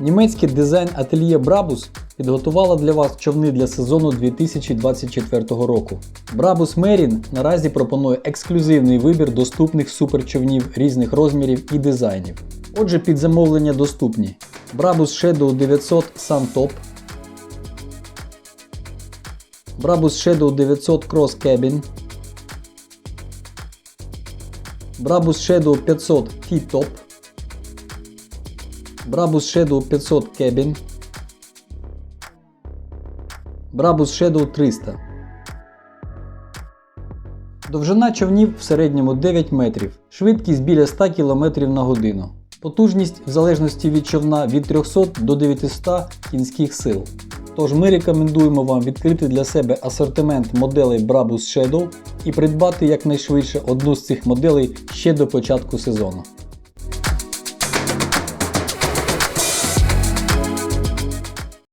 Німецьке дизайн ательє Brabus підготувало для вас човни для сезону 2024 року. Brabus Marine наразі пропонує ексклюзивний вибір доступних суперчовнів різних розмірів і дизайнів. Отже, під замовлення доступні Brabus Shadow 900 Suntop, Brabus Shadow 900 Cross Cabin, Brabus Shadow 500 T-Top, Brabus Shadow 500 Cabin, Brabus Shadow 300. Довжина човнів в середньому 9 метрів, швидкість біля 100 км на годину. Потужність в залежності від човна від 300 до 900 кінських сил. Тож ми рекомендуємо вам відкрити для себе асортимент моделей Brabus Shadow і придбати якнайшвидше одну з цих моделей ще до початку сезону.